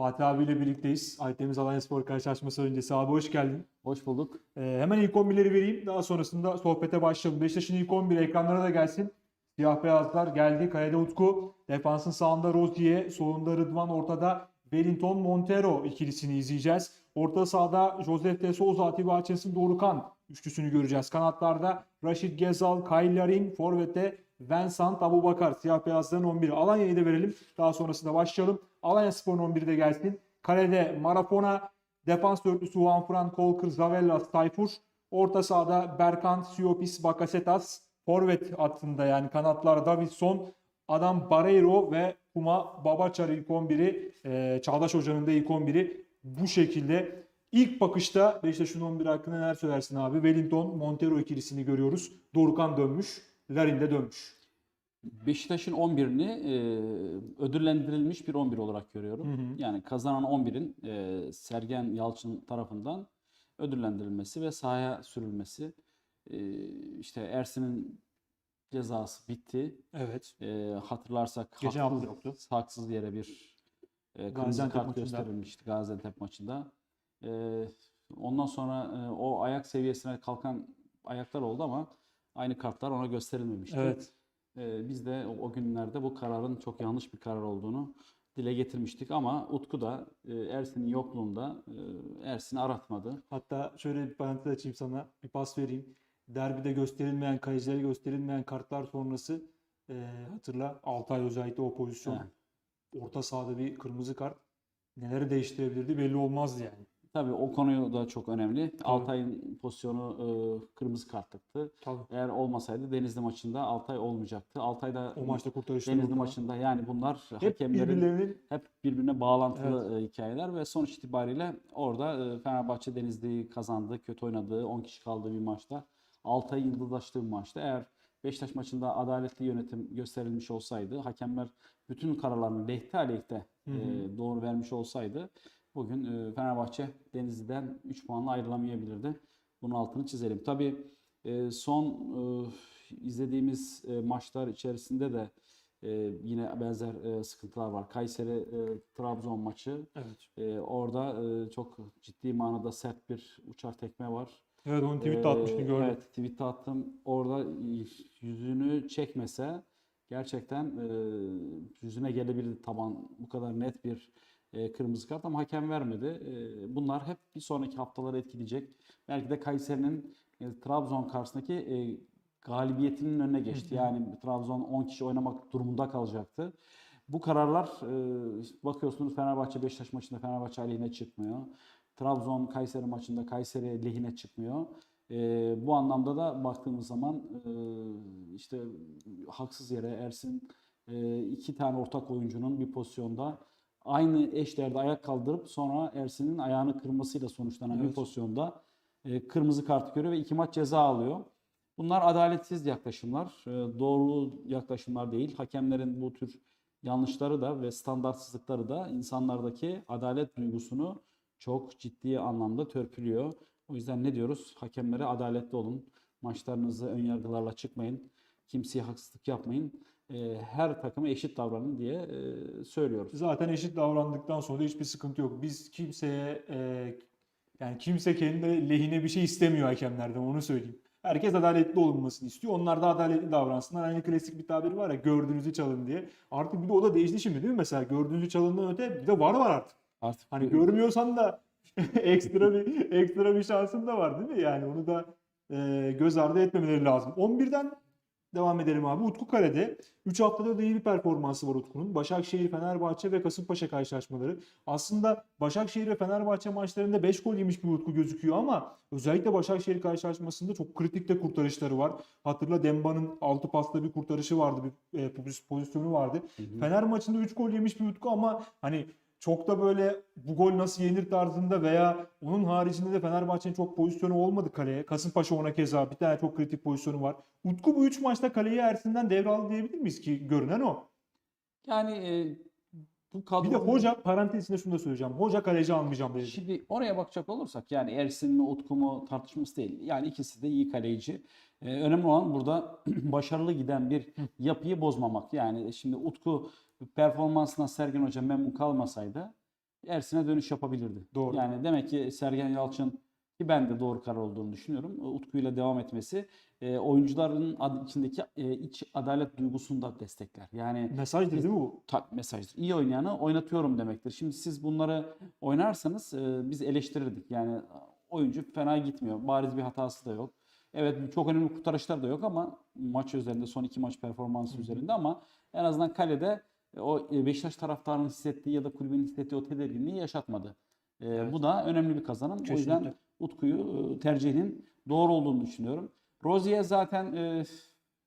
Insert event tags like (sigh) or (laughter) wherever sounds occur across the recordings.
Fatih abiyle birlikteyiz. Aytemiz Alanya Spor karşılaşması öncesi. Abi hoş geldin. Hoş bulduk. Ee, hemen ilk 11'leri vereyim. Daha sonrasında sohbete başlayalım. Beşiktaş'ın ilk 11 ekranlara da gelsin. Siyah beyazlar geldi. Kalede Utku. Defansın sağında Rozier. Solunda Rıdvan. Ortada Wellington Montero ikilisini izleyeceğiz. Orta sahada Josef de Souza, Atiba Hutchinson, Dorukan üçlüsünü göreceğiz. Kanatlarda Rashid Gezal, Kyle Larin, Forvet'te Vincent Abubakar. Siyah beyazların 11'i. Alanya'yı da verelim. Daha sonrasında başlayalım. Alanya Spor'un 11'i de gelsin. Kalede Marafona, Defans dörtlüsü Juan Fran, Kolkır, Zavellas, Tayfur. Orta sahada Berkan, Siopis, Bakasetas. Forvet hattında yani kanatlar Davidson, Adam Barreiro ve Kuma Babaçar ilk 11'i. e, Çağdaş Hoca'nın da ilk 11'i bu şekilde. İlk bakışta Beşiktaş'ın 11 hakkında neler söylersin abi? Wellington, Montero ikilisini görüyoruz. Dorukan dönmüş, Larin de dönmüş. Beşiktaş'ın 11'ini e, ödüllendirilmiş bir 11 olarak görüyorum. Hı hı. Yani kazanan 11'in e, Sergen Yalçın tarafından ödüllendirilmesi ve sahaya sürülmesi. E, işte Ersin'in cezası bitti. Evet. E, hatırlarsak Geçen hafta yoktu. haksız yere bir e, kırmızı kart maçında. gösterilmişti Gaziantep maçında. E, ondan sonra e, o ayak seviyesine kalkan ayaklar oldu ama aynı kartlar ona gösterilmemişti. Evet. Ee, biz de o, o günlerde bu kararın çok yanlış bir karar olduğunu dile getirmiştik ama Utku da e, Ersin'in yokluğunda e, Ersin'i aratmadı. Hatta şöyle bir parantez açayım sana. Bir pas vereyim. Derbide gösterilmeyen, kalecilere gösterilmeyen kartlar sonrası e, hatırla Altay özellikle o pozisyon. Evet. Orta sahada bir kırmızı kart neleri değiştirebilirdi belli olmazdı yani. Tabii o konuyu da çok önemli. Altay'ın pozisyonu e, kırmızı kartlıktı. Tabii. Eğer olmasaydı Denizli maçında Altay olmayacaktı. Altay da O maçta kurtarışları Denizli ama maçında yani bunlar Hep hakemlerin birbirlerinin hep birbirine bağlantılı e, hikayeler ve sonuç itibariyle orada e, Fenerbahçe Denizli'yi kazandı, kötü oynadığı, 10 kişi kaldığı bir maçta. Altay yıldızlaştığı bir maçta. Eğer Beşiktaş maçında adaletli yönetim gösterilmiş olsaydı, hakemler bütün kararlarını lehte aleyhte e, doğru vermiş olsaydı bugün e, Fenerbahçe Denizli'den 3 puanla ayrılamayabilirdi. Bunun altını çizelim. Tabii e, son e, izlediğimiz maçlar içerisinde de yine benzer sıkıntılar var. Kayseri Trabzon maçı. evet. Orada çok ciddi manada sert bir uçar tekme var. Evet onu tweet'te Ee, atmıştın gördüm. Evet tweet'te attım. Orada yüzünü çekmese gerçekten yüzüne gelebilirdi taban bu kadar net bir e, kırmızı kart ama hakem vermedi. E, bunlar hep bir sonraki haftaları etkileyecek. Belki de Kayseri'nin e, Trabzon karşısındaki e, galibiyetinin önüne geçti. Yani Trabzon 10 kişi oynamak durumunda kalacaktı. Bu kararlar e, bakıyorsunuz Fenerbahçe Beşiktaş maçında Fenerbahçe aleyhine çıkmıyor. Trabzon Kayseri maçında Kayseri lehine çıkmıyor. E, bu anlamda da baktığımız zaman e, işte haksız yere Ersin e, iki tane ortak oyuncunun bir pozisyonda aynı eşdeğerde ayak kaldırıp sonra Ersin'in ayağını kırmasıyla sonuçlanan bir Evet. pozisyonda e, kırmızı kart görüyor ve iki maç ceza alıyor. Bunlar adaletsiz yaklaşımlar, e, doğru yaklaşımlar değil. Hakemlerin bu tür yanlışları da ve standartsızlıkları da insanlardaki adalet duygusunu çok ciddi anlamda törpülüyor. O yüzden ne diyoruz? Hakemlere adaletli olun. Maçlarınızı ön yargılarla çıkmayın. Kimseye haksızlık yapmayın. E, Her takıma eşit davranın diye e, söylüyoruz. Zaten eşit davrandıktan sonra da hiçbir sıkıntı yok. Biz kimseye e, yani kimse kendi lehine bir şey istemiyor hakemlerden onu söyleyeyim. Herkes adaletli olunmasını istiyor. Onlar da adaletli davransınlar. Aynı klasik bir tabir var ya gördüğünüzü çalın diye. Artık bir de o da değişti şimdi değil mi? Mesela gördüğünüzü çalından öte bir de var var artık. Artık Hani görmüyorsan da (laughs) ekstra bir ekstra bir şansın da var değil mi? Yani onu da e, göz ardı etmemeleri lazım. 11'den devam edelim abi. Utku Kale'de 3 haftada da iyi bir performansı var Utku'nun. Başakşehir, Fenerbahçe ve Kasımpaşa karşılaşmaları. Aslında Başakşehir ve Fenerbahçe maçlarında 5 gol yemiş bir Utku gözüküyor ama özellikle Başakşehir karşılaşmasında çok kritikte kurtarışları var. Hatırla Demba'nın 6 pasla bir kurtarışı vardı, bir e, pozisyonu vardı. Hı hı. Fener maçında 3 gol yemiş bir Utku ama hani çok da böyle bu gol nasıl yenir tarzında veya onun haricinde de Fenerbahçe'nin çok pozisyonu olmadı kaleye. Kasımpaşa ona keza bir tane çok kritik pozisyonu var. Utku bu 3 maçta kaleyi Ersin'den devraldı diyebilir miyiz ki görünen o. Yani e, bu kadro... Bir de hoca parantez içinde şunu da söyleyeceğim. Hoca kaleci almayacağım dedi. Şimdi oraya bakacak olursak yani Ersin mi Utku mu tartışması değil. Yani ikisi de iyi kaleci. Ee, önemli olan burada (clears throat) başarılı giden bir yapıyı bozmamak. Yani şimdi Utku performansına Sergen Hoca memnun kalmasaydı Ersin'e dönüş yapabilirdi. Doğru. Yani demek ki Sergen Yalçın ki ben de doğru karar olduğunu düşünüyorum. Utku'yla devam etmesi e, oyuncuların ad- içindeki e, iç adalet duygusunu da destekler. Yani Mesajdır değil mi bu? ta- mesajdır. İyi oynayanı oynatıyorum demektir. Şimdi siz bunları oynarsanız e, biz eleştirirdik. Yani oyuncu fena gitmiyor. Bariz bir hatası da yok. Evet çok önemli kurtarışlar da yok ama maç üzerinde son iki maç performansı üzerinde ama en azından kalede e, o e, Beşiktaş taraftarının hissettiği ya da kulübün hissettiği o tedirginliği yaşatmadı. E, Evet. Bu da önemli bir kazanım. O yüzden Kesinlikle. Utku'yu e, tercihinin doğru olduğunu düşünüyorum. Rozier zaten e,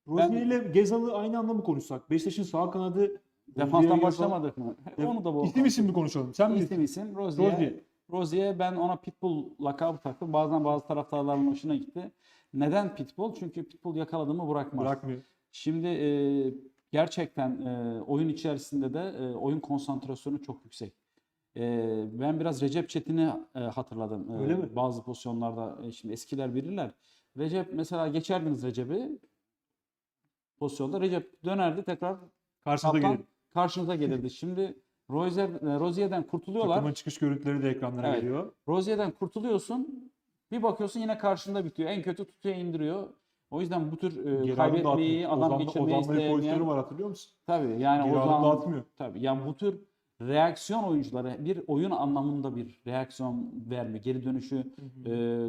Rozier ile Gezal'ı aynı anda mı konuşsak? Beşiktaş'ın sağ kanadı defanstan başlamadık mı? Onu da bu. İsim isim mi konuşalım? Sen bilirsin. İsim isim Rozier. Rozier. Rozier ben ona Pitbull lakabı taktım. Bazen bazı taraftarların hoşuna gitti. Neden Pitbull? Çünkü Pitbull yakaladığımı bırakmaz. Bırakmıyor. Şimdi e, gerçekten e, oyun içerisinde de e, oyun konsantrasyonu çok yüksek. E, ben biraz Recep Çetin'i e, hatırladım. E, Öyle mi? Bazı pozisyonlarda e, şimdi eskiler bilirler. Recep mesela geçerdiniz Recep'i pozisyonda Recep dönerdi tekrar Karşıda kaptan gelir. karşınıza gelirdi. (laughs) Şimdi Rozier, e, Rozier'den kurtuluyorlar. Takımın çıkış görüntüleri de ekranlara Evet. geliyor. Rozier'den kurtuluyorsun. Bir bakıyorsun yine karşında bitiyor. En kötü tutuyor indiriyor. O yüzden bu tür e, kaybetmeyi, adam geçirmeyi Ozan'da bir istemeyen pozisyonu var hatırlıyor musun? tabii yani da Ozan atmıyor. tabii yani bu tür reaksiyon oyuncuları bir oyun anlamında bir reaksiyon vermiyor. Geri dönüşü e,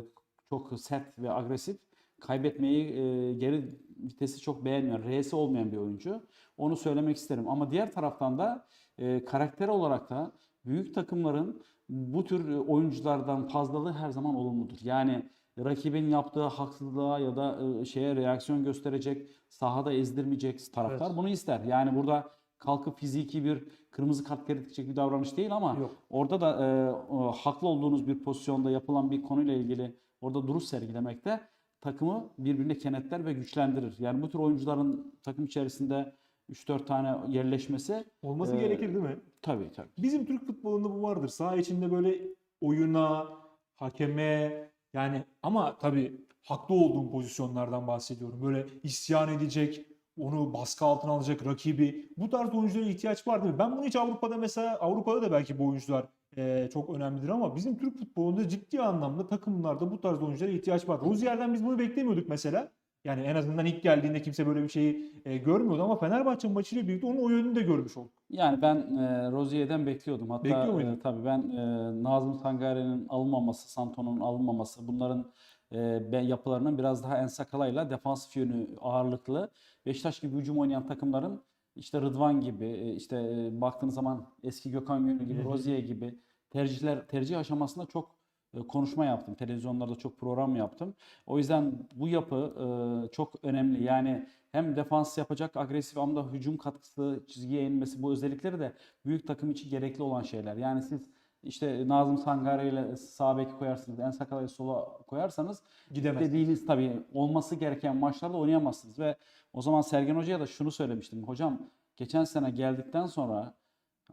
çok sert ve agresif. Kaybetmeyi e, geri vitesi çok beğenmiyor. R'si olmayan bir oyuncu. Onu söylemek isterim. Ama diğer taraftan da e, karakter olarak da büyük takımların bu tür oyunculardan fazlalığı her zaman olumludur. Yani rakibin yaptığı haksızlığa ya da e, şeye reaksiyon gösterecek, sahada ezdirmeyecek taraftar Evet. bunu ister. Yani burada kalkıp fiziki bir kırmızı kart gerektirecek bir davranış değil ama Yok. orada da e, o, haklı olduğunuz bir pozisyonda yapılan bir konuyla ilgili orada duruş sergilemek de takımı birbirine kenetler ve güçlendirir. Yani bu tür oyuncuların takım içerisinde 3-4 tane yerleşmesi Olması Ee, gerekir değil mi? tabii tabii. Bizim Türk futbolunda bu vardır. Saha içinde böyle oyuna, hakeme yani ama tabii haklı olduğum pozisyonlardan bahsediyorum. Böyle isyan edecek, onu baskı altına alacak rakibi. Bu tarz oyunculara ihtiyaç var değil mi? Ben bunu hiç Avrupa'da mesela Avrupa'da da belki bu oyuncular eee, çok önemlidir ama bizim Türk futbolunda ciddi anlamda takımlarda bu tarz oyunculara ihtiyaç var. Rozier'den biz bunu beklemiyorduk mesela. Yani en azından ilk geldiğinde kimse böyle bir şeyi e, görmüyordu ama Fenerbahçe maçıyla birlikte onun o yönünü de görmüş olduk. Yani ben e, Rozier'den bekliyordum. Hatta Bekliyor muydun? e, tabii ben e, Nazım Sangare'nin alınmaması, Santo'nun alınmaması bunların e, ben yapılarının biraz daha Ensakala'yla defansif yönü ağırlıklı. Beşiktaş gibi hücum oynayan takımların işte Rıdvan gibi, e, işte e, baktığınız zaman eski Gökhan Gönül gibi. Rozier gibi tercihler tercih aşamasında çok konuşma yaptım. Televizyonlarda çok program yaptım. O yüzden bu yapı e, çok önemli. Yani hem defans yapacak agresif ama da hücum katkısı, çizgiye inmesi bu özellikleri de büyük takım için gerekli olan şeyler. Yani siz işte Nazım Sangare ile sağ beki koyarsınız, En Sakala'yı sola koyarsanız Gidemez. dediğiniz tabii olması gereken maçlarda oynayamazsınız ve o zaman Sergen Hoca'ya da şunu söylemiştim. Hocam geçen sene geldikten sonra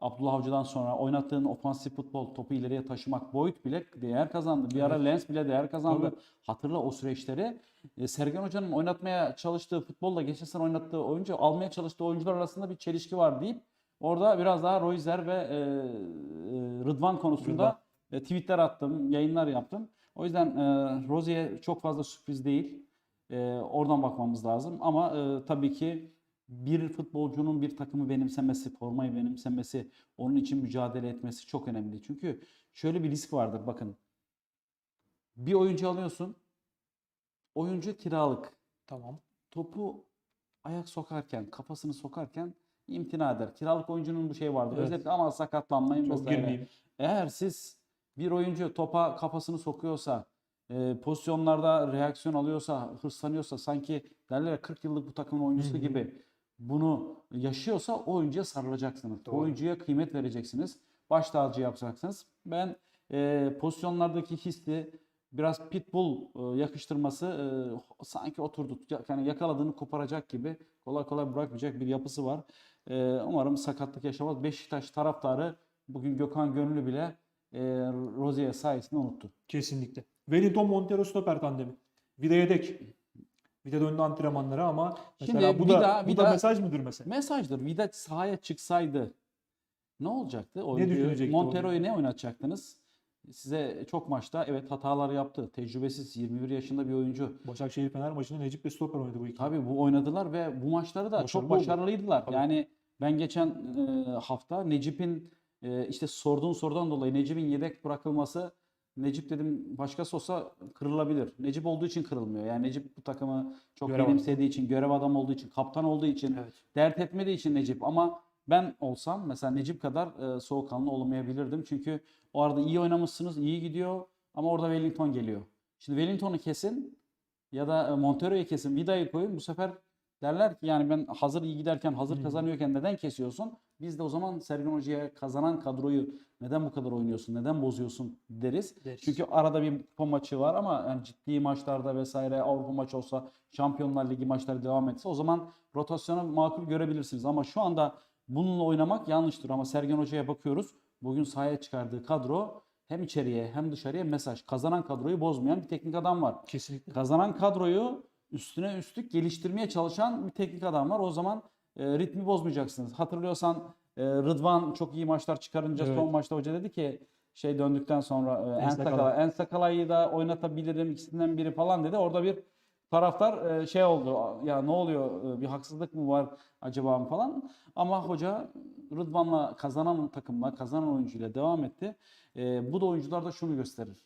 Abdullah Avcı'dan sonra oynattığın ofansif futbol topu ileriye taşımak boyut bile değer kazandı. Bir ara Evet. Lens bile değer kazandı. Tabii. Hatırla o süreçleri. E, Sergen Hoca'nın oynatmaya çalıştığı futbolla geçen sene oynattığı oyuncu almaya çalıştığı oyuncular arasında bir çelişki var deyip orada biraz daha Royzer ve e, e, Rıdvan konusunda Rıdvan. e, tweetler attım, yayınlar yaptım. O yüzden e, Rozier çok fazla sürpriz değil. E, oradan bakmamız lazım. Ama e, tabii ki bir futbolcunun bir takımı benimsemesi, formayı benimsemesi, onun için mücadele etmesi çok önemli. Çünkü şöyle bir risk vardır bakın. Bir oyuncu alıyorsun. Oyuncu kiralık. Tamam. Topu ayak sokarken, kafasını sokarken imtina eder. Kiralık oyuncunun bu şey vardır. Evet. Özellikle ama sakatlanmayın Çok vesaire. girmeyeyim. Eğer siz bir oyuncu topa kafasını sokuyorsa, e, pozisyonlarda reaksiyon alıyorsa, hırslanıyorsa sanki derler ya 40 yıllık bu takımın oyuncusu gibi bunu yaşıyorsa o oyuncuya sarılacaksınız. O Doğru. oyuncuya kıymet vereceksiniz. Baş tacı yapacaksınız. Ben e, pozisyonlardaki hissi biraz pitbull e, yakıştırması e, sanki oturdu. Ya- Yani yakaladığını koparacak gibi kolay kolay bırakmayacak bir yapısı var. E, umarım sakatlık yaşamaz. Beşiktaş taraftarı bugün Gökhan Gönüllü bile e, Rozier sayesinde unuttu. Kesinlikle. Wellington Montero stoper tandemi. Vida yedek. Vida döndü antrenmanlara ama mesela Şimdi bu da Vida- bu Vida- da mesaj mıdır mesela? Mesajdır. Vida sahaya çıksaydı Ne olacaktı? Oyuncuyu, düşünecekti Montero'yu ne oynatacaktınız? Size çok maçta evet hatalar yaptı. Tecrübesiz 21 yaşında bir oyuncu. Başakşehir Fener maçında Necip ve Stoper oynadı bu iki. Tabii bu oynadılar ve bu maçları da Başarılı çok oldu. başarılıydılar. Tabii. Yani ben geçen e, hafta Necip'in e, işte sorduğun sorudan dolayı Necip'in yedek bırakılması Necip dedim başkası olsa kırılabilir. Necip olduğu için kırılmıyor. Yani Necip bu takımı çok Görev benimsediği için, görev adamı olduğu için, kaptan olduğu için, Evet. dert etmediği için Necip ama ben olsam mesela Necip kadar e, soğukkanlı olamayabilirdim. Çünkü o arada iyi oynamışsınız, iyi gidiyor ama orada Wellington geliyor. Şimdi Wellington'u kesin ya da e, Montero'yu kesin, Vida'yı koyun. Bu sefer derler ki yani ben hazır iyi giderken, hazır Hı. kazanıyorken neden kesiyorsun? Biz de o zaman Sergen Hoca'ya kazanan kadroyu neden bu kadar oynuyorsun, neden bozuyorsun deriz. Deriz. Çünkü arada bir kupa maçı var ama yani ciddi maçlarda vesaire Avrupa maçı olsa, Şampiyonlar Ligi maçları devam etse o zaman rotasyonu makul görebilirsiniz. Ama şu anda bununla oynamak yanlıştır. Ama Sergen Hoca'ya bakıyoruz. Bugün sahaya çıkardığı kadro hem içeriye hem dışarıya mesaj. Kazanan kadroyu bozmayan bir teknik adam var. Kesinlikle. Kazanan kadroyu üstüne üstlük geliştirmeye çalışan bir teknik adam var. O zaman e, ritmi bozmayacaksınız. Hatırlıyorsan e, Rıdvan çok iyi maçlar çıkarınca Evet. son maçta hoca dedi ki şey döndükten sonra e, En Sakala. Ensakala, Ensakala'yı da oynatabilirim ikisinden biri falan dedi. Orada bir taraftar e, şey oldu. Ya ne oluyor? E, Bir haksızlık mı var acaba falan. Ama hoca Rıdvan'la kazanan takımla, kazanan oyuncuyla devam etti. E, bu da oyuncularda şunu gösterir.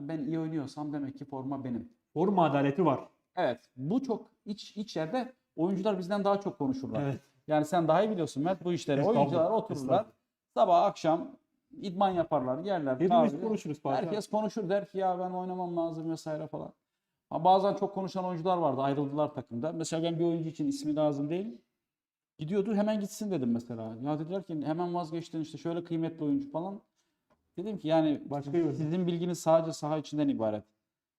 Ben iyi oynuyorsam demek ki forma benim. Forma adaleti var. Evet. Bu çok iç iç yerde oyuncular bizden daha çok konuşurlar. Evet. Yani sen daha iyi biliyorsun Mert bu işleri. Oyuncular otururlar. Sabah akşam idman yaparlar, yerler. Hepimiz kahve. konuşuruz Fatih. Herkes konuşur der ki ya ben oynamam lazım vesaire falan. Ama bazen çok konuşan oyuncular vardı ayrıldılar takımda. Mesela ben bir oyuncu için ismi lazım değil. Gidiyordu hemen gitsin dedim mesela. Ya dediler ki hemen vazgeçtin işte şöyle kıymetli oyuncu falan. Dedim ki yani Başka sizin bilginiz sadece saha içinden ibaret.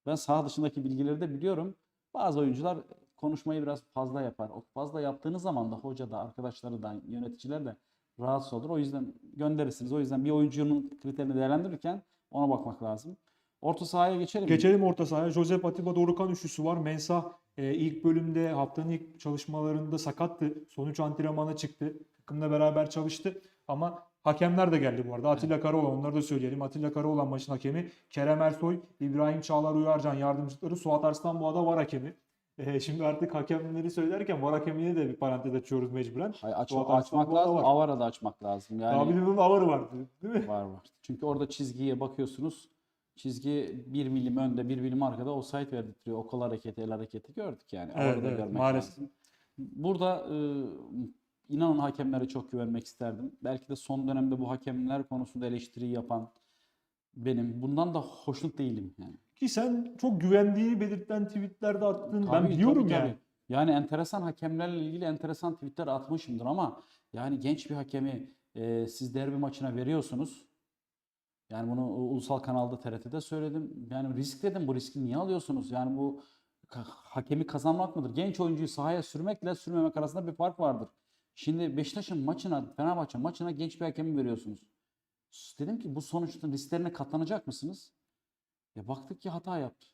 Ben saha dışındaki bilgileri de biliyorum. Bazı oyuncular konuşmayı biraz fazla yapar. O fazla yaptığınız zaman da hoca da arkadaşları da yöneticiler de rahatsız olur. O yüzden gönderirsiniz. O yüzden bir oyuncunun kriterini değerlendirirken ona bakmak lazım. Orta sahaya geçelim. mi? Geçelim orta sahaya. Josep Atiba Dorukan üçlüsü var. Mensah e, ilk bölümde haftanın ilk çalışmalarında sakattı. Sonuç antrenmana çıktı. Takımla beraber çalıştı. Ama hakemler de geldi bu arada. Atilla Karaoğlan onları da söyleyelim. Atilla Karaoğlan maçın hakemi. Kerem Ersoy, İbrahim Çağlar Uyarcan yardımcıları. Suat Arslanboğa var hakemi. E, şimdi artık hakemleri söylerken var hakemini de bir parantez açıyoruz mecburen. Hayır, aç- Suat açmak lazım. var. Avara da açmak lazım. Yani Abi bunun avarı vardı değil mi? var var. Çünkü orada çizgiye bakıyorsunuz. Çizgi bir milim önde, bir milim arkada offside verdirtiyor. O kol hareketi, el hareketi gördük yani. Evet, Avarı da evet, görmek maalesef. lazım. Burada e, inanın hakemlere çok güvenmek isterdim. Belki de son dönemde bu hakemler konusunda eleştiri yapan benim. Bundan da hoşnut değilim yani. Ki sen çok güvendiğini belirten tweetlerde attın. ben Tabii, biliyorum tabii, yani. tabii. Yani enteresan hakemlerle ilgili enteresan tweetler atmışımdır ama yani genç bir hakemi e, siz derbi maçına veriyorsunuz. Yani bunu ulusal kanalda TRT'de söyledim. Yani risk dedim bu riski niye alıyorsunuz? Yani bu hakemi kazanmak mıdır? Genç oyuncuyu sahaya sürmekle sürmemek arasında bir fark vardır. Şimdi Beşiktaş'ın maçına, Fenerbahçe maçına genç bir hakemi veriyorsunuz. Dedim ki bu sonuçta risklerine katlanacak mısınız? Ya baktık ki hata yaptı.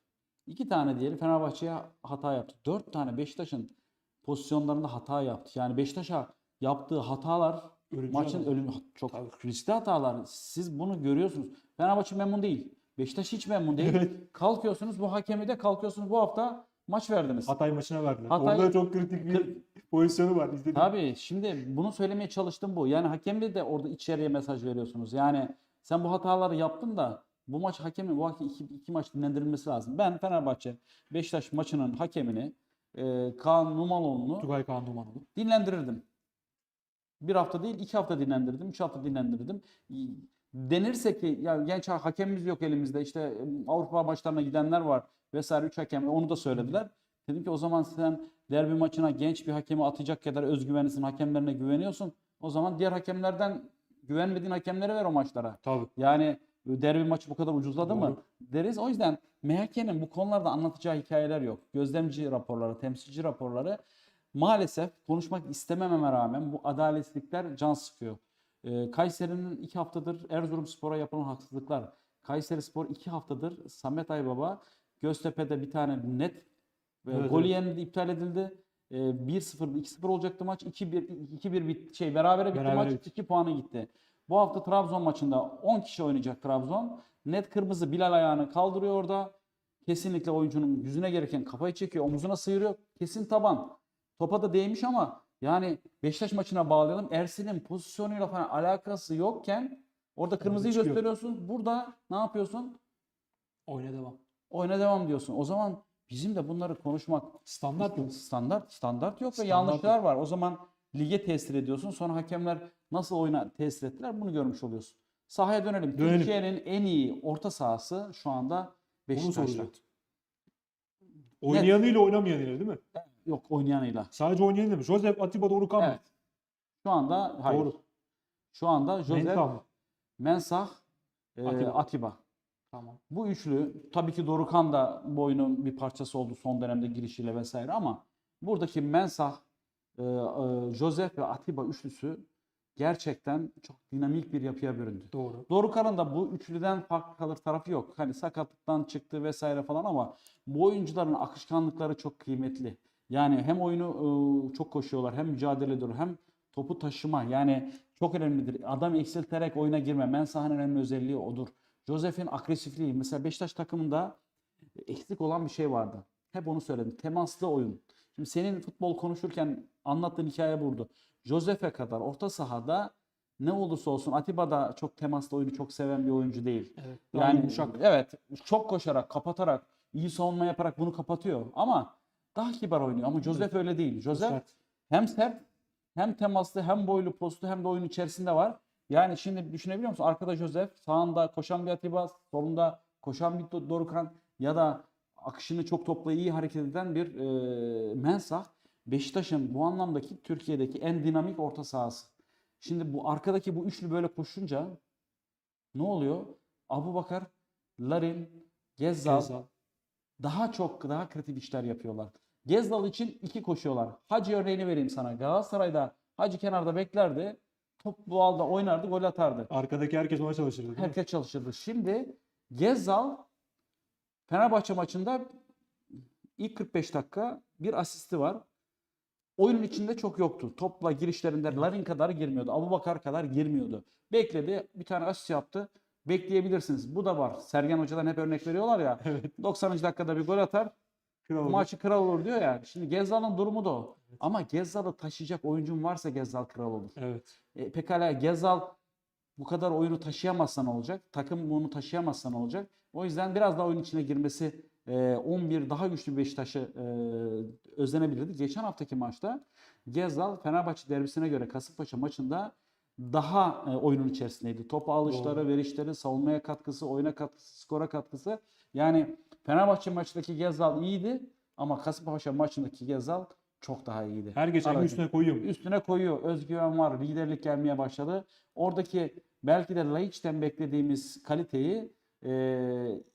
İki tane diyelim Fenerbahçe'ye hata yaptı. Dört tane Beşiktaş'ın pozisyonlarında hata yaptı. Yani Beşiktaş'a yaptığı hatalar Ölümcül maçın hata. ölümü çok riskli hatalar. Siz bunu görüyorsunuz. Fenerbahçe memnun değil. Beşiktaş hiç memnun değil. Evet. Kalkıyorsunuz bu hakemi de kalkıyorsunuz bu hafta maç verdiniz. Hatay maçına verdiler. Hatay- Orada çok kritik bir Kır- pozisyonu var. İzledim. Tabii şimdi bunu söylemeye çalıştım bu. Yani hakemde de orada içeriye mesaj veriyorsunuz. Yani sen bu hataları yaptın da bu maç hakemi bu hafta iki, iki maç dinlendirilmesi lazım. Ben Fenerbahçe Beşiktaş maçının hakemini e, Kaan Numaloğlu'nu Tugay Kaan Dumanoğlu. dinlendirirdim. Bir hafta değil iki hafta dinlendirdim. Üç hafta dinlendirdim. Denirse ki ya genç ha- hakemimiz yok elimizde işte e, Avrupa maçlarına gidenler var vesaire üç hakem onu da söylediler. Dedim ki o zaman sen derbi maçına genç bir hakemi atacak kadar özgüvenlisin hakemlerine güveniyorsun. O zaman diğer hakemlerden güvenmediğin hakemlere ver o maçlara. Tabii. Yani derbi maçı bu kadar ucuzladı mı Doğru. deriz. O yüzden MHK'nin bu konularda anlatacağı hikayeler yok. Gözlemci raporları, temsilci raporları maalesef konuşmak istemememe rağmen bu adaletsizlikler can sıkıyor. Ee, Kayseri'nin iki haftadır Erzurumspor'a yapılan haksızlıklar. Kayseri Spor iki haftadır Samet Aybaba Göztepe'de bir tane net e, Evet, golü evet. iptal edildi. E, 1-0, 2-0 olacaktı maç. 2-1, 2-1 bit şey berabere bitti Berabere maç. bitti. 2 puanı gitti. Bu hafta Trabzon maçında 10 kişi oynayacak Trabzon. Net kırmızı Bilal ayağını kaldırıyor orada. Kesinlikle oyuncunun yüzüne gereken kafayı çekiyor, omuzuna sıyırıyor. Kesin taban. Topa da değmiş ama yani Beşiktaş maçına bağlayalım. Ersin'in pozisyonuyla falan alakası yokken orada kırmızıyı gösteriyorsun. Burada ne yapıyorsun? Oyna devam. Oyuna devam diyorsun. O zaman bizim de bunları konuşmak Standart yok. standart standart yok ve Standart yanlışlar var. O zaman lige tesir ediyorsun. Sonra hakemler nasıl oyuna tesir ettiler bunu görmüş oluyorsun. Sahaya dönelim. Dönelim. Türkiye'nin en iyi orta sahası şu anda Beşiktaş'ta. Oynayanıyla oynamayanıyla değil mi? Yok oynayanıyla. Sadece oynayanıyla mı? Joseph Atiba Dorukan mı? Evet. Şu anda hayır. Doğru. Şu anda Joseph Mensah? Mensah, e, Atiba. Atiba. Tamam. Bu üçlü tabii ki Dorukan da bu oyunun bir parçası oldu son dönemde girişiyle vesaire ama buradaki Mensah, e, e, Joseph ve Atiba üçlüsü gerçekten çok dinamik bir yapıya büründü. Doğru. Dorukan'ın da bu üçlüden farklı kalır tarafı yok. Hani sakatlıktan çıktı vesaire falan ama bu oyuncuların akışkanlıkları çok kıymetli. Yani hem oyunu e, çok koşuyorlar hem mücadele ediyorlar hem topu taşıma yani çok önemlidir. Adam eksilterek oyuna girme. Mensah'ın önemli özelliği odur. Joseph'in agresifliği. Mesela Beşiktaş takımında eksik olan bir şey vardı. Hep onu söyledim. Temaslı oyun. Şimdi senin futbol konuşurken anlattığın hikaye burada. Joseph'e kadar orta sahada ne olursa olsun Atiba da çok temaslı oyunu çok seven bir oyuncu değil. Evet. Yani yumuşak. evet çok koşarak, kapatarak, iyi savunma yaparak bunu kapatıyor. Ama daha kibar oynuyor. Ama Joseph öyle değil. Joseph Sert. hem sert, hem temaslı, hem boylu postu, hem de oyun içerisinde var. Yani şimdi düşünebiliyor musun? Arkada Joseph, sağında koşan bir Atiba, solunda koşan bir Do- Dorukan ya da akışını çok topla iyi hareket eden bir e, Mensah. Beşiktaş'ın bu anlamdaki Türkiye'deki en dinamik orta sahası. Şimdi bu arkadaki bu üçlü böyle koşunca ne oluyor? Abu Bakar, Larin, Gezzal, Gezal. daha çok daha kreatif işler yapıyorlar. Gezdal için iki koşuyorlar. Hacı örneğini vereyim sana. Galatasaray'da Hacı kenarda beklerdi. Top bu alda oynardı, gol atardı. Arkadaki herkes ona çalışırdı değil mi? Herkes çalışırdı. Şimdi Gezzal Fenerbahçe maçında ilk 45 dakika bir asisti var. Oyunun içinde çok yoktu. Topla girişlerinde Larin kadar girmiyordu. Abubakar kadar girmiyordu. Bekledi. Bir tane asist yaptı. Bekleyebilirsiniz. Bu da var. Sergen Hoca'dan hep örnek veriyorlar ya. Evet. 90. dakikada bir gol atar. Kral olur. Maçı kral olur diyor ya. Şimdi Gezzal'ın durumu da o. Ama Gezzal'ı taşıyacak oyuncun varsa Gezzal kral olur. Evet. E, pekala Gezzal bu kadar oyunu taşıyamazsa ne olacak? Takım bunu taşıyamazsa ne olacak? O yüzden biraz daha oyun içine girmesi e, 11 daha güçlü bir Beşiktaş'ı e, özlenebilirdi. Geçen haftaki maçta Gezzal Fenerbahçe derbisine göre Kasımpaşa maçında daha e, oyunun içerisindeydi. Top alışları, verişleri, savunmaya katkısı, oyuna katkısı, skora katkısı. Yani Fenerbahçe maçındaki Gezzal iyiydi ama Kasımpaşa maçındaki Gezzal çok daha iyiydi. Her geçen gün üstüne koyuyor üstüne koyuyor. Özgüven var. Liderlik gelmeye başladı. Oradaki belki de Laiç'ten beklediğimiz kaliteyi, e,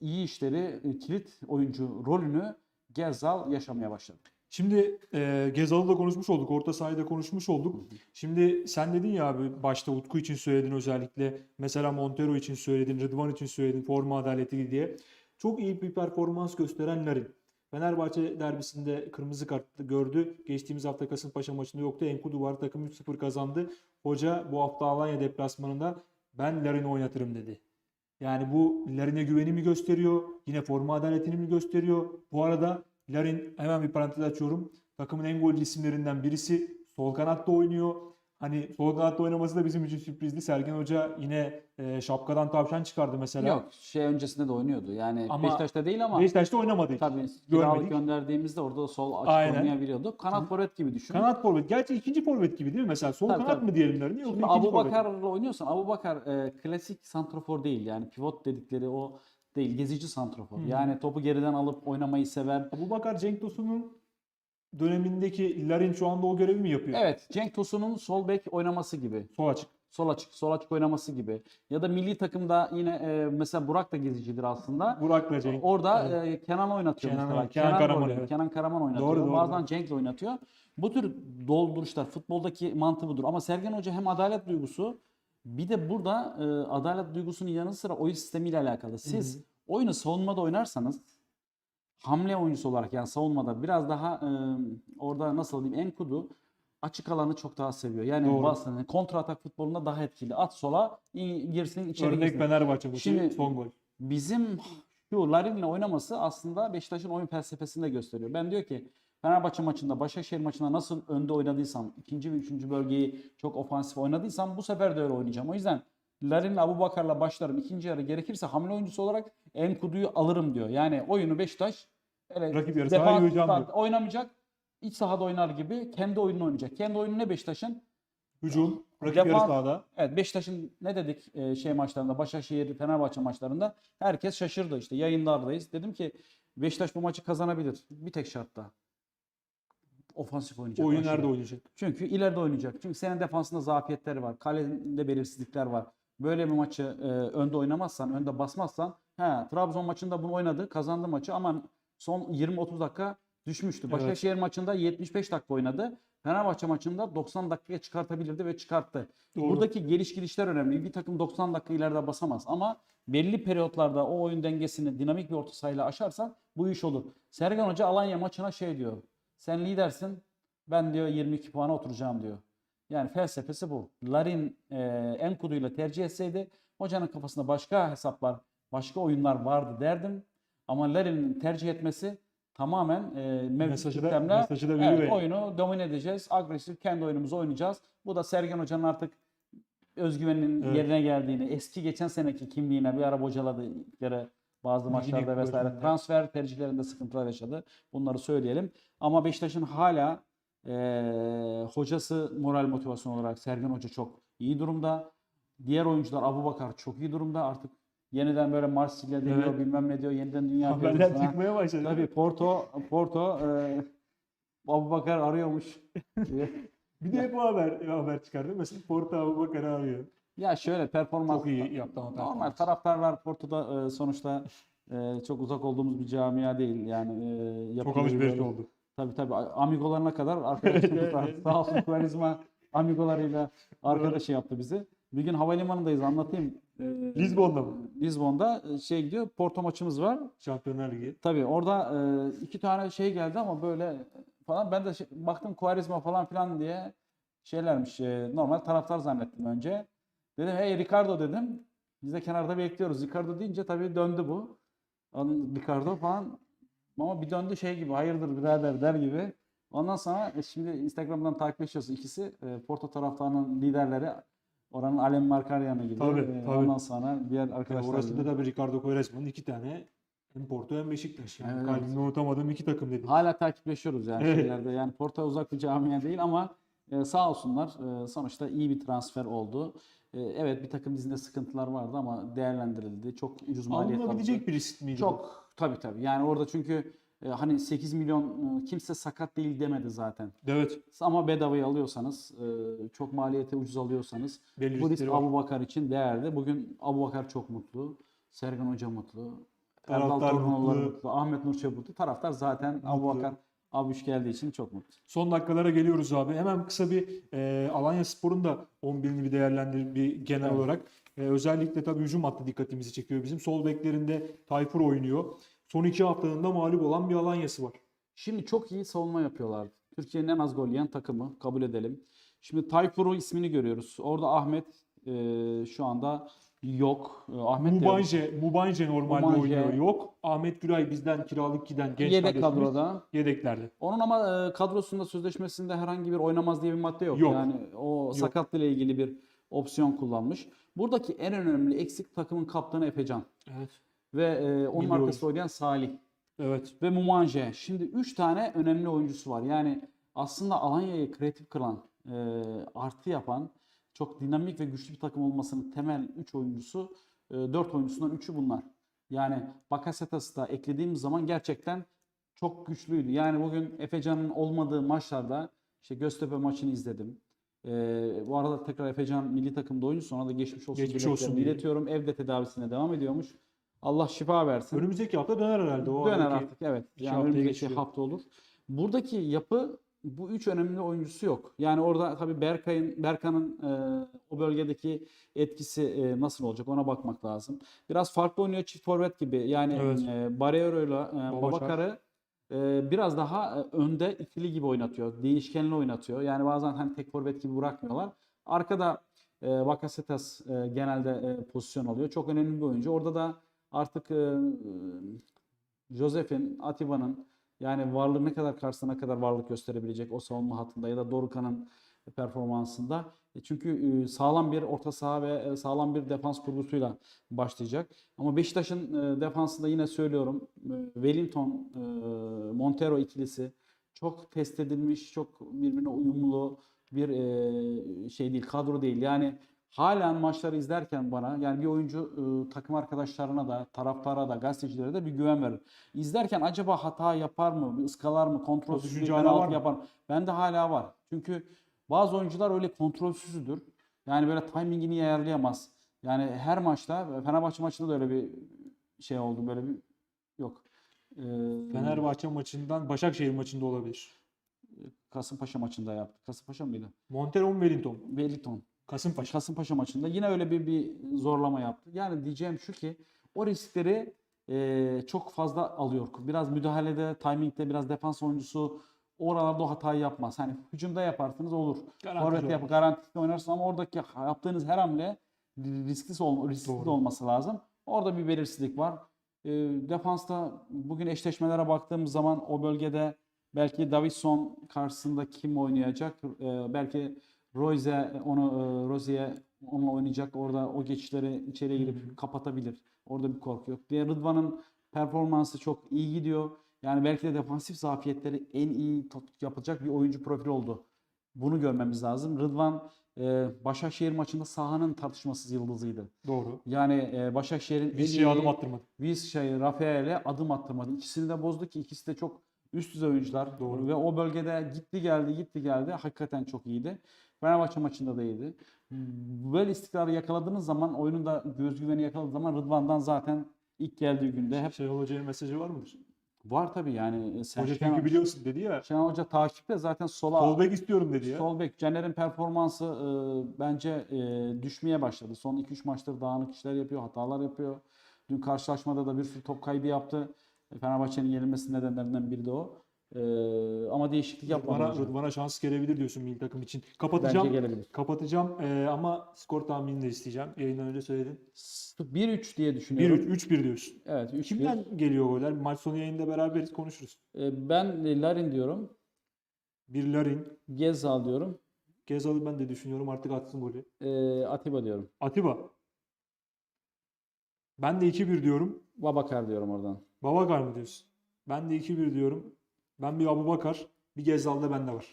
iyi işleri, e, kilit oyuncu rolünü Gezzal yaşamaya başladı. Şimdi e, Gezal'ı da konuşmuş olduk. Orta sahayı da konuşmuş olduk. Şimdi sen dedin ya abi başta Utku için söyledin özellikle. Mesela Montero için söyledin, Rıdvan için söyledin forma adaleti diye. Çok iyi bir performans gösteren Larin. Fenerbahçe derbisinde kırmızı kart gördü. Geçtiğimiz hafta Kasımpaşa maçında yoktu. Enkudu var takım 3-0 kazandı. Hoca bu hafta Alanya deplasmanında ben Larin'i oynatırım dedi. Yani bu Larin'e güvenimi gösteriyor. Yine forma adaletini mi gösteriyor? Bu arada Larin hemen bir parantez açıyorum. Takımın en golcü isimlerinden birisi. Sol kanatta oynuyor. Hani sol kanatta oynaması da bizim için sürprizdi. Sergen Hoca yine e, şapkadan tavşan çıkardı mesela. Yok şey öncesinde de oynuyordu. Yani Ama Beşiktaş'ta değil ama Beşiktaş'ta oynamadı. tabii kiralık gönderdiğimizde orada da sol açık Aynen. oynayabiliyordu. Kanat forvet gibi düşün. Kanat forvet. Gerçi ikinci forvet gibi değil mi? Mesela sol Tabii, kanat tabii. mı diyelim Larin'e yoksa Şimdi ikinci Abu? Bakar'la oynuyorsan Abu Bakar e, klasik santrafor değil. Yani pivot dedikleri o değil. Gezici santrafor. Hı. Yani topu geriden alıp oynamayı sever. Abu Bakar Cenk Tosun'un dönemindeki Larin şu anda o görevi mi yapıyor? Evet, Cenk Tosun'un sol bek oynaması gibi. Sol açık. Sol açık, sol açık oynaması gibi. Ya da milli takımda yine e, mesela Burak da gezicidir aslında. Burak'la Cenk. Orada e, Kenan oynatıyor Kenan- mesela. Kenan Karaman, rolü, evet. Kenan Karaman oynatıyor. Doğru, doğru, Bazen doğru. Cenk oynatıyor. Bu tür dolduruşlar futboldaki mantığı budur. Ama Sergen Hoca hem adalet duygusu bir de burada e, adalet duygusunun yanı sıra oyun sistemiyle alakalı. Siz Hı hı. oyunu savunmada oynarsanız hamle oyuncusu olarak yani savunmada biraz daha e, orada nasıl diyeyim Enkudu açık alanı çok daha seviyor. Yani basın kontra atak futbolunda daha etkili. At sola girsin içeri Örnek girsin. Fenerbahçe maçı Şimdi- son gol. Bizim şu Larin'le oynaması aslında Beşiktaş'ın oyun felsefesini de gösteriyor. Ben diyor ki Fenerbahçe maçında, Başakşehir maçında nasıl önde oynadıysam, ikinci ve üçüncü bölgeyi çok ofansif oynadıysam bu sefer de öyle oynayacağım. O yüzden Larin'le Abu Bakar'la başlarım. İkinci yarı gerekirse hamle oyuncusu olarak Enkudu'yu alırım diyor. Yani oyunu Beşiktaş öyle Rakip yarı sahaya yığacağım diyor. oynamayacak. İç sahada oynar gibi kendi oyununu oynayacak. Kendi oyunu ne Beşiktaş'ın? Hücum, rakip yarı Defans- sahada. Evet Beşiktaş'ın ne dedik e, şey maçlarında Başakşehir Fenerbahçe maçlarında herkes şaşırdı işte yayınlardayız. Dedim ki Beşiktaş bu maçı kazanabilir. Bir tek şartla. Ofansif oynayacak. Oyun nerede oynayacak? Çünkü ileride oynayacak. Çünkü senin defansında zafiyetler var. Kalede belirsizlikler var. Böyle bir maçı e, önde oynamazsan, önde basmazsan he, Trabzon maçında bunu oynadı, kazandı maçı ama son 20-30 dakika düşmüştü. Evet. Başakşehir maçında 75 dakika oynadı. Fenerbahçe maçında 90 dakikaya çıkartabilirdi ve çıkarttı. Doğru. Buradaki geliş gidişler önemli. Bir takım 90 dakika ileride basamaz ama belli periyotlarda o oyun dengesini dinamik bir orta sahayla aşarsan bu iş olur. Sergen Hoca Alanya maçına şey diyor. Sen lidersin. Ben diyor 22 puana oturacağım diyor. Yani felsefesi bu. Larin e, Enkudu ile tercih etseydi hocanın kafasında başka hesaplar, başka oyunlar vardı derdim. Ama Larin'in tercih etmesi tamamen e, mevcut Mesajı da, sistemle mesajı da. Evet, oyunu domine edeceğiz. Agresif kendi oyunumuzu oynayacağız. Bu da Sergen Hoca'nın artık özgüveninin Evet. yerine geldiğini, eski geçen seneki kimliğine bir ara bocaladı yarı bazı maçlarda vesaire. bölümünde. Transfer tercihlerinde sıkıntılar yaşadı. Bunları söyleyelim. Ama Beşiktaş'ın hala eee, hocası moral motivasyon olarak Sergen Hoca çok iyi durumda. Diğer oyuncular Abubakar çok iyi durumda. Artık yeniden böyle Marsilya diyor, Evet. bilmem ne diyor, yeniden dünya Haberler çıkmaya başladı. Tabii Porto Porto e, Abubakar arıyormuş. (laughs) Bir de o haber, haber çıkardı. Mesela Porto Abubakar'ı arıyor. ya şöyle performans Çok iyi yaptı ama Normal taraftarlar Porto'da e, sonuçta e, çok uzak olduğumuz bir camia değil. Yani e, Çok alışveriş oldu. Tabii tabii amigolarına kadar (laughs) evet. Sağ olsun Quaresma amigolarıyla arkadaşı yaptı bizi. Bir gün havalimanındayız anlatayım. E, Lizbon'da mı? Lizbon'da e, şey gidiyor Porto maçımız var. Şampiyonlar Ligi. Tabii orada e, iki tane şey geldi ama böyle falan ben de şey- baktım Quaresma falan filan diye şeylermiş. e, normal taraftar zannettim önce. Dedim hey Ricardo dedim. Biz de kenarda bekliyoruz. Ricardo deyince tabii döndü bu. Onun Ricardo falan ama bir döndü şey gibi hayırdır birader der gibi. Ondan sonra e, şimdi Instagram'dan takipleşiyoruz ikisi. E, Porto taraftarının liderleri oranın Alem Markaryan'ı gibi. Tabii, E, tabii. Ondan sonra diğer Yani arkadaşlar orasında gibi. da bir Ricardo Quaresma'nın iki tane hem Porto hem Beşiktaş. Yani Evet. kalbimde unutamadığım iki takım dedim. Hala takipleşiyoruz yani (laughs) Evet. şeylerde. Yani Porto uzak bir camia değil ama e, sağ olsunlar. E, sonuçta iyi bir transfer oldu. E, evet bir takım dizinde sıkıntılar vardı ama değerlendirildi. Çok ucuz maliyet Alınabilecek bir risk miydi? Çok tabii tabii. Yani orada çünkü e, hani 8 milyon e, kimse sakat değil demedi zaten. Evet. Ama bedavayı alıyorsanız, e, çok maliyete ucuz alıyorsanız Belli bu risk riskleri var. Abubakar için değerli. Bugün Abubakar çok mutlu. Sergen Hoca mutlu. Erdal Taraftar mutlu. mutlu. Ahmet Nur Çebi mutlu. Taraftar zaten Abubakar Abuş geldiği için çok mutlu. Son dakikalara geliyoruz abi. Hemen kısa bir e, Alanya Spor'un da 11'ini bir değerlendir bir genel Evet. olarak. E, özellikle tabii hücum hattı dikkatimizi çekiyor bizim. Sol beklerinde Tayfur oynuyor. Son iki haftanın da mağlup olan bir Alanya'sı var. Şimdi çok iyi savunma yapıyorlar. Türkiye'nin en az gol yiyen takımı kabul edelim. Şimdi Tayfur'u ismini görüyoruz. Orada Ahmet e, şu anda yok. E, Ahmet yok. Mubanje, Mubanje normalde Mubanje. oynuyor. Yok. Ahmet Güray bizden kiralık giden genç yedek kadroda. Yedeklerde. Onun ama e, kadrosunda sözleşmesinde herhangi bir oynamaz diye bir madde yok. Yok. Yani o sakatlığıyla ilgili bir opsiyon kullanmış. Buradaki en önemli eksik takımın kaptanı Efecan Evet. Ve e, onun Milli arkasında oynayan Salih Evet. ve Mumanje. Şimdi 3 tane önemli oyuncusu var. Yani aslında Alanya'yı kreatif kılan, e, artı yapan, çok dinamik ve güçlü bir takım olmasının temel 3 oyuncusu, 4 oyuncusundan 3'ü bunlar. Yani Bakasetas'ı da eklediğimiz zaman gerçekten çok güçlüydü. Yani bugün Efecan'ın olmadığı maçlarda işte Göztepe maçını izledim. E, bu arada tekrar Efecan milli takımda oyuncu sonra da geçmiş olsun Geçmiş olsun iletiyorum. Evde tedavisine devam ediyormuş. Allah şifa versin. Önümüzdeki hafta döner herhalde. O Döner artık evet. Yani haftaya önümüzdeki geçiyor. hafta olur. Buradaki yapı bu üç önemli oyuncusu yok. Yani orada tabii Berkay'ın Berkan'ın e, o bölgedeki etkisi e, nasıl olacak ona bakmak lazım. Biraz farklı oynuyor çift forvet gibi. Yani Evet. e, Barrero'yla e, Babacar. Babakar'ı e, biraz daha e, önde ikili gibi oynatıyor. Değişkenli oynatıyor. Yani bazen hani tek forvet gibi bırakmıyorlar. Arkada e, Bakasetas e, genelde e, pozisyon alıyor. Çok önemli bir oyuncu. Orada da artık e, Josef'in, Atiba'nın yani varlığı ne kadar karşısına kadar varlık gösterebilecek o savunma hattında ya da Dorukhan'ın performansında. E, Çünkü sağlam bir orta saha ve sağlam bir defans kurgusuyla başlayacak. Ama Beşiktaş'ın defansında yine söylüyorum Wellington, Montero ikilisi çok test edilmiş, çok birbirine uyumlu bir şey değil, kadro değil. Yani halen maçları izlerken bana yani bir oyuncu e, takım arkadaşlarına da, taraftara da, gazetecilere de bir güven verir. İzlerken acaba hata yapar mı, bir ıskalar mı, kontrolsüz bir düşünce hala var penaltı yapar mı? Bende hala var. Çünkü bazı oyuncular öyle kontrolsüzdür. Yani böyle timingini ayarlayamaz. Yani her maçta, Fenerbahçe maçında da öyle bir şey oldu. Böyle bir yok. Ee, Fenerbahçe maçından Başakşehir maçında olabilir. Kasımpaşa maçında yaptı. Kasımpaşa mıydı? Montero Wellington? Wellington. Kasımpaşa. Kasımpaşa maçında yine öyle bir, bir zorlama yaptı. Yani diyeceğim şu ki o riskleri e, çok fazla alıyor. Biraz müdahalede, timingde biraz defans oyuncusu oralarda o hatayı yapmaz. Hani hücumda yaparsınız olur. Forvet yap, garantide oynarsın ama oradaki yaptığınız her hamle riskli, ol, Doğru. de olması lazım. Orada bir belirsizlik var. E, defansta bugün eşleşmelere baktığımız zaman o bölgede belki Davidson karşısında kim oynayacak? E, belki Royce onu e, Rozier onunla oynayacak. Orada o geçişleri içeriye girip kapatabilir. Orada bir korku yok. Diğer Rıdvan'ın performansı çok iyi gidiyor. Yani belki de defansif zafiyetleri en iyi yapacak bir oyuncu profili oldu. Bunu görmemiz lazım. Rıdvan e, Başakşehir maçında sahanın tartışmasız yıldızıydı. Doğru. Yani e, Başakşehir'in şey adım attırmadı. Vizca'yı, Rafael'e adım attırmadı. İkisini de bozdu ki ikisi de çok üst düzey oyuncular. Doğru. Ve o bölgede gitti geldi gitti geldi. Hakikaten çok iyiydi. Fenerbahçe maçında da iyiydi. Böyle istikrarı yakaladığınız zaman, oyunun da özgüveni yakaladığınız zaman Rıdvan'dan zaten ilk geldiği günde hep Şenol Hoca'nın mesajı var mıdır? var tabii yani. Sen Hoca Şenol- çünkü biliyorsun dedi ya. Şenol Hoca takipte zaten sola Sol bek istiyorum dedi ya. Sol bek Caner'in performansı e, bence e, düşmeye başladı. Son 2-3 maçtır dağınık işler yapıyor, hatalar yapıyor. Dün karşılaşmada da bir sürü top kaybı yaptı. E, Fenerbahçe'nin yenilmesi nedenlerinden biri de o. E, ama değişiklik yapmadı. Rıdvan'a. Rıdvan'a şans gelebilir diyorsun milli takım için. Bence Kapatacağım. gelebilir. Kapatacağım Ee, ama skor tahminini de isteyeceğim. Yayından önce söyledin. 1-3 diye düşünüyorum. 1-3, 3-1 diyorsun. Evet 3-1. Kimden geliyor goller? Maç sonu yayında beraberiz konuşuruz. E, ben e, Larin diyorum. Bir Larin. Gezzal diyorum. Gezal'ı ben de düşünüyorum artık atsın golü. E, Atiba diyorum. Atiba. Ben de 2-1 diyorum. Babakar diyorum oradan. Babakar mı diyorsun? Ben de 2-1 diyorum. Ben bir Abubakar, bir Gezal da bende var.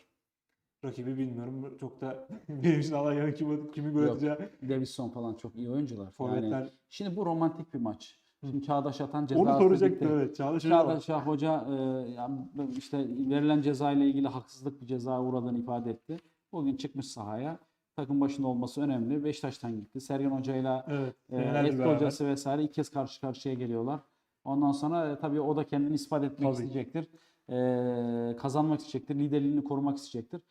Rakibi bilmiyorum. Çok da (laughs) benim için Allah yanı kimi, kimi gol atacağı Davison falan çok iyi oyuncular. Yani, forvetler. şimdi bu romantik bir maç. Şimdi Çağdaş Atan Onu cezası soracaktım bitti. evet. Çağdaş Hoca. Çağdaş Şah Hoca e, yani işte verilen ceza ile ilgili haksızlık bir ceza uğradığını ifade etti. Bugün çıkmış sahaya. Takım başında olması önemli. Beşiktaş'tan gitti. Sergen Hoca'yla Evet. e, eski hocası vesaire ilk kez karşı karşıya geliyorlar. Ondan sonra e, tabii o da kendini ispat etmek Tabii. isteyecektir. E, kazanmak isteyecektir. Liderliğini korumak isteyecektir.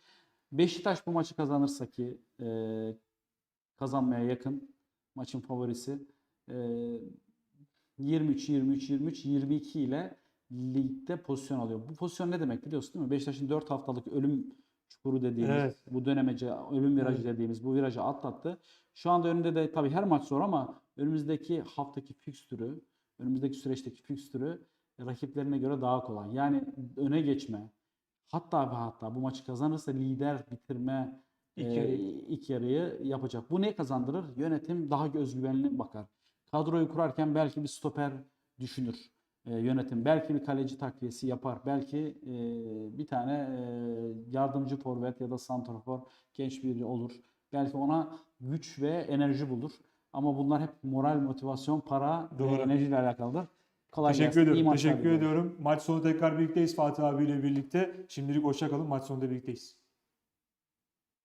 Beşiktaş bu maçı kazanırsa ki e, kazanmaya yakın maçın favorisi e, 23 23 23 22 ile ligde pozisyon alıyor. Bu pozisyon ne demek biliyorsun değil mi? Beşiktaş'ın 4 haftalık ölüm çukuru dediğimiz, Evet. bu dönemece ölüm virajı Evet. dediğimiz bu virajı atlattı. Şu anda önünde de tabii her maç zor ama önümüzdeki haftaki fikstürü, önümüzdeki süreçteki fikstürü rakiplerine göre daha kolay. Yani öne geçme, hatta ve hatta bu maçı kazanırsa lider bitirme İlk e, ilk yarıyı yapacak. Bu ne kazandırır? Yönetim daha özgüvenli bakar. Kadroyu kurarken belki bir stoper düşünür e, yönetim. Belki bir kaleci takviyesi yapar. Belki e, bir tane e, yardımcı forvet ya da santrafor genç biri olur. Belki ona güç ve enerji bulur. Ama bunlar hep moral, motivasyon, para Doğru. ve enerjiyle alakalıdır. Kolay Teşekkür gelsin. Ediyorum. Teşekkür ediyorum. Maç sonu tekrar birlikteyiz Fatih abiyle birlikte. Şimdilik hoşça kalın. Maç sonunda birlikteyiz.